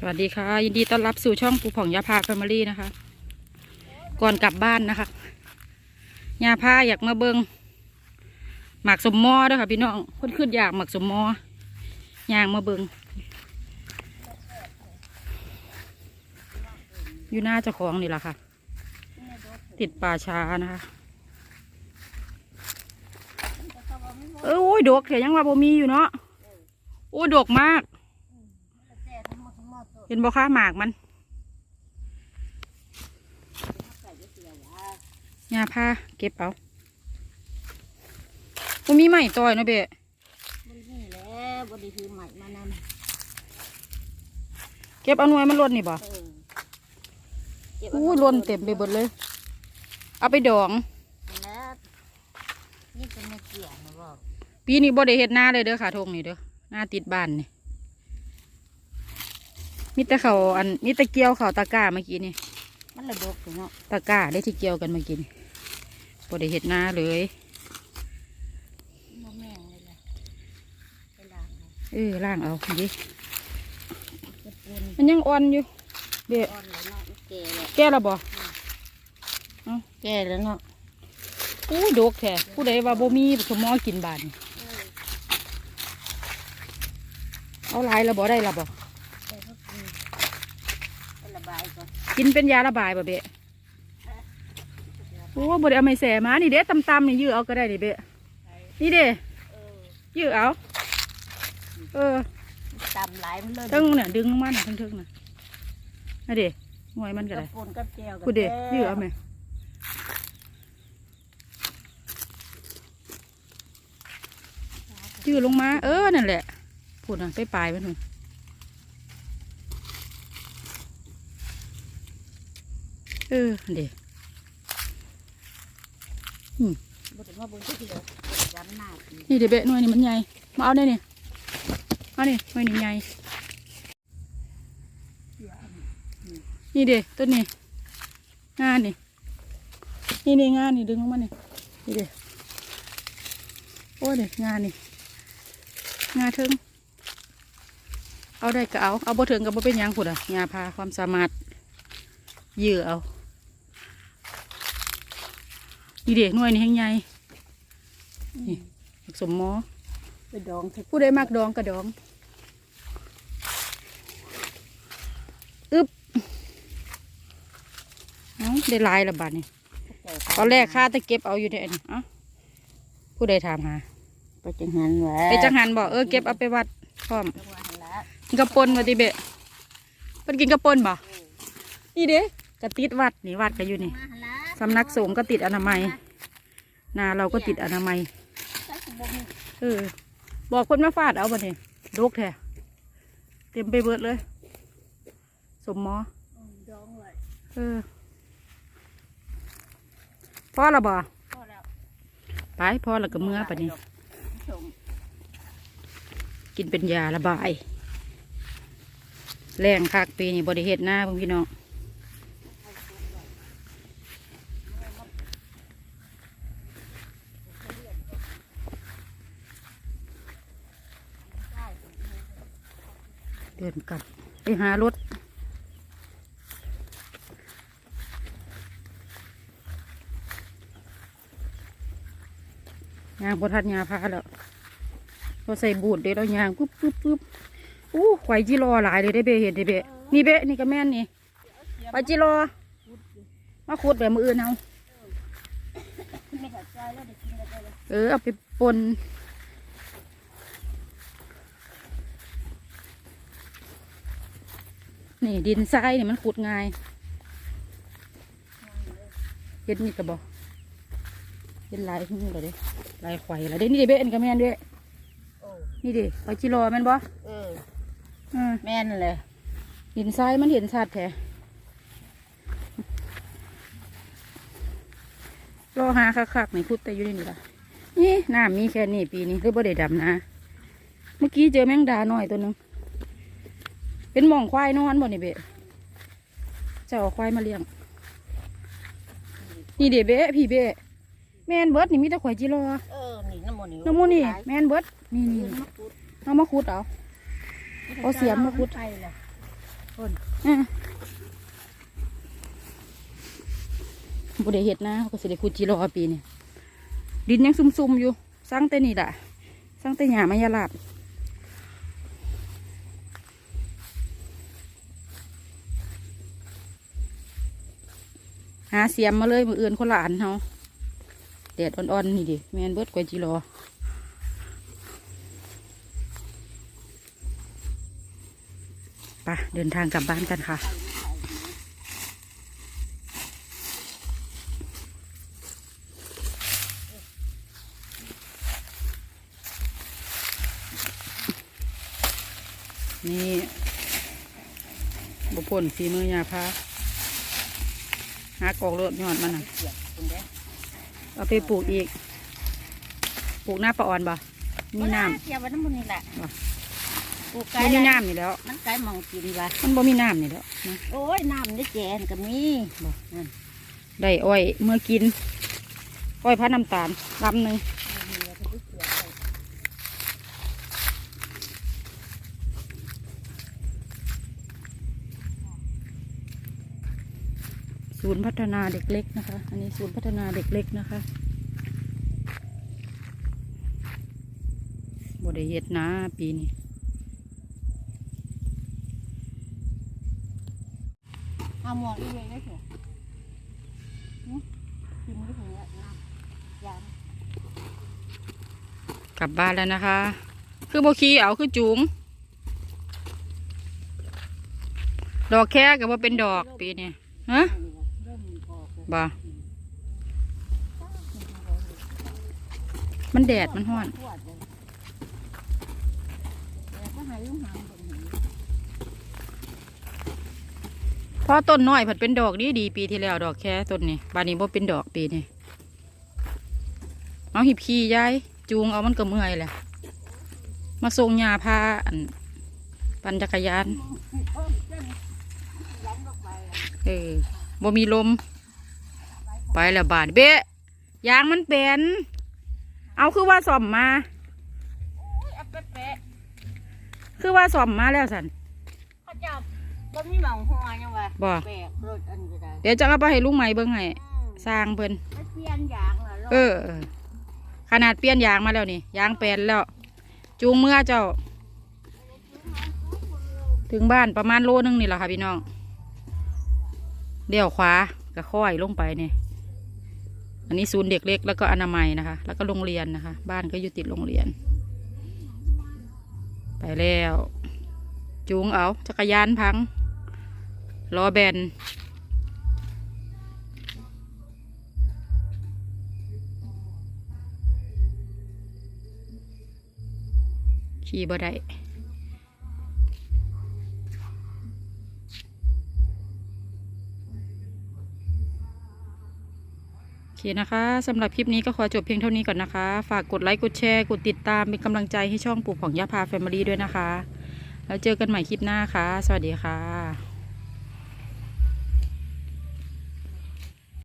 สวัสดีค่ะ ยินดีต้อนรับสู่ช่องปูผ่องยาพาแฟมิลี่นะคะ ก่อนกลับบ้านนะคะยาพาอยากมาเบิงหมากสมมอด้วยค่ะพี่น้องคนขึ้นอยากหมากสมมอยางมาเบิงอยู่หน้าเจ้าของนี่แหละค่ะ ติดป่าช้านะคะเออโอ้ยดกเถียยังว่าบ่มีอยู่เนาะโอ้ดกมาก เห็นบ่คะหมากมันยาผ้าเก็บเอาบ่มีไหมต่อยเนาะเบะบรินี่แหล้วบริคือใหม่มานเก็บเอาหน่วยมันหล่นนี่บ่ำเออเก็บอู้ยหล่นเต็มไปหมดเลย เอาไปดองแล้วนี่เป็นเนื้อเกี่ยวนะบอกปีนี้บ่ได้เฮ็ดหน้าเลยเด้อค่ะทงนี่เด้อหน้าติดบ้านนี่ มีแต่เขาอันมีแต่เกี่ยวเขาตะกร้าเมื่อกี้นี่ มันระดกอยู่เนาะตะกร้าได้ที่เกี่ยวกันเมื่อกี้นี่บ่ได้เฮ็ดหน้าเลยมันแม่งเลยแหละไปล้างเอาเออล่างเอาดิเก็บปูนมันยังอ่อนอยู่ เบะอ่อนแล้วเนาะมันแก่แล้วแก้และบ่แก่แล้วเนาะอู้ดกแท้ผู้ใดว่าบ่มีสมอกินบานนี่เออเอาหลายและบ่ได้และบ่ แต่ก็กินไประบาย ก่อนกินเป็นยาระบายบ่เบะโอ้บ่ได้เอาไม้แสมา นี่เด้ตำๆนี่ยื้อเอาก็ได้นี่เบะนี่เด้เออยื้อเอา เออตำหลายมันเลยตึงเนี่ยดึงลงมาน่ะทึงๆน่ะน่ะเด้หน่วยมันก็กับได้ปูนกับแก้วกูเด้ยื้อเอาไหมยื้อลงมา เออ นั่นแหละพูดน่ะไปปลายมันหนึ่ง ออเดี๋ยวย้ำหน้ากินนี่เดี๋ยวเบะหน่วยนี่มันใหญ่ มาเอาได้เนี่เอานี่หน่วยนี่ใหญ่ นี่เด้ต้นนี้งานนี่ นี่นี่งานนี่ดึงออกมานี่นี่เด้โอ้เด้งานนี่ งานถึงเอาได้ก็เอา เอาบ่ถึงก็บ่เป็นยังพุ่นอะงาพาความสามารถยื้อเอา นี่เด้หน่วยนี่แห้งใหญ่นี่สมหมอไปดองที่ผู้ใดมักดองก็ดองอึบเอาได้หลายละบาทนี่ตอนแรกข้าแตะเก็บเอาอยู่ได้อันนี้เอ้าผู้ใดถามหาไปจังหันแหวะไปจังหันบอกเออเก็บเอาไปวัดพร้อมจังหวะหันละกินกระปนมาติเบะมันกินกระปนบ่นี่เด้กระติดวัดนี่วัดก็อยู่นี่มาหันละ สำนักสงฆ์ก็ติดอนามัย นาเราก็ติดอนามัยใส่ถุงบ่มีเออ บอกคนมาฟาดเอาบ่เนี่ยโรคแท้เต็มไปเบิดเลย สมหมออืมดองไว้เออพ่อละบ่พอแล้วไปพ่อละก็เมื่อปะนี่ชมกินเป็นยาระบาย แรงคักปีนี้บริเหตุหน้าพวกพี่น้อง เดินกลับไปหารถยางพอทัดยาพาแล้วพอใส่บูดเดี๋ยวเรายางปุ๊บปุ๊บปุ๊บอู้ไข่จีรอหลายเลยได้เบะเห็นได้เบะนี่เบะนี่ก็แม่นนี่ไข่จีรอมาขุดแบบมืออื่นเอานกันได้เลยเออเอาไปปน นี่ดินทรายนี่มันขุดง่ายเห็ดนี่ก็บอกเห็นหลายขึ้นเลยเด้หลายไข่แล้วเด้นี่เด้เบะนี่ก็แม่นเด้โอ้นี่เด้ไข่จีรอแม่นบ่เอออืมแม่นเลยหินทรายมันเห็นชัดแท้รอหาคักๆนี่พุดแต่อยู่ในนี่ละนี่น้ำมีแค่นี้ปีนี้เลยบ่ได้ดำนะ เมื่อกี้เจอแมงดาหน่อยตัวหนึง เป็นหมองควายนอนบ่นี่เบะจะเอาควายมาเลี้ยง นี่เดเบะพี่เบะแมนเบิร์ดนี่มีแต่ข่อยจิรอเออนี่น้ำมันนี่น้ำมูนี่แมนเบิร์ดนี่นี่นี่มะกรูดเอามาขุดเอาเอาเสียมมาขุดไปเลยคนอะบุได้เห็ดนะเขาก็สิได้ขุดจีรอปีนี่ดินยังซุ่มๆอยู่สร้างแต่นี่แหละสร้างแต่หญ้ามายาลาดาเสียมมาเลยมืออื่นคนละอันเฮาแดดอ่อนๆนี่ดิแมนเบิดกว่าจีรอไปเดินทางกลับบ้านกันค่ะนี่บุพลฝีมือยาพา หากอกเลือดยอดมันน่ะเสียบคุณเด้เอาไปปลูกอีก ปลูกหน้าปลาอ่อนบ่มีน้เสียบไว้น้ำมันนี่แหละว่ะปลูกำไก่บ่มีละน้ำนี่แล้วมันไก่มองกินละมันบ่มีน้ำนี่แล้วนะโอ้ยน้ำได้แจนก็มีบ่นั่นได้อ้อยเมื่อกินอ้อยพัดน้ำตาลลำหนึ่ง ศูนย์พัฒนาเด็กเล็กนะคะ อันนี้ศูนย์พัฒนาเด็กเล็กนะคะบได้เฮ็ดนะปีนี้เอาหมวกอีเวนได้เถอะนี่กินได้ถึงแล้วน้ำยามกลับบ้านแล้วนะคะ คือโบคีเอาคือจุงดอกแค่กับว่าเป็นดอกปีนี้ฮะ บ่มันแดดมันห้อนปวดเลยแล้วก็หายลุงหางบนพราะต้นน้อยผัดเป็นดอกดีดีปีที่แล้วดอกแค่ต้นนี้บานนี้บ่เป็นดอกปีนี้เอาหิบขี้ยายจูงเอามันก็เมื่อยแหละมาส่งยาพาปั่นจักรยานเออบ่มีลม ไปแล้วบาดเบะยางมันเป็น เอาคือว่าซ่อมมาโอ้ยเอาเป๊ะคือว่าซ่อมมาแล้วสันๆเขาจับบ่มีหมองหัวยังวะบ่แบกรถอันก็ได้เดี๋ยวจะเอาไปให้ลุงใหม่เบิ่งให้อืมสร้างเพิ่นไปเปลี่ยนยางเหรอลูกเออเออ ขนาดเปลี่ยนยางมาแล้วนี่ยางแปลนแล้ว จูงเมื่อเจ้า ถึงบ้านประมาณโลนึงนี่แหละค่ะพี่น้องเลี้ยวขวาก็ค่อยลงไปเนี่ย อันนี้ศูนย์เด็กเล็กแล้วก็อนามัยนะคะ แล้วก็โรงเรียนนะคะ บ้านก็อยู่ติดโรงเรียน ไปแล้ว จูงเอาจักรยานพังล้อแบนขี่บ่ได้ อเคนะคะสำหรับคลิปนี้ก็ขอจบเพียงเท่านี้ก่อนนะคะ ฝากกดไลค์กดแชร์กดติดตามเป็นกำลังใจให้ช่องปู่ของยาพาแฟมิลี่ด้วยนะคะ แล้วเจอกันใหม่คลิปหน้าค่ะ สวัสดีค่ะ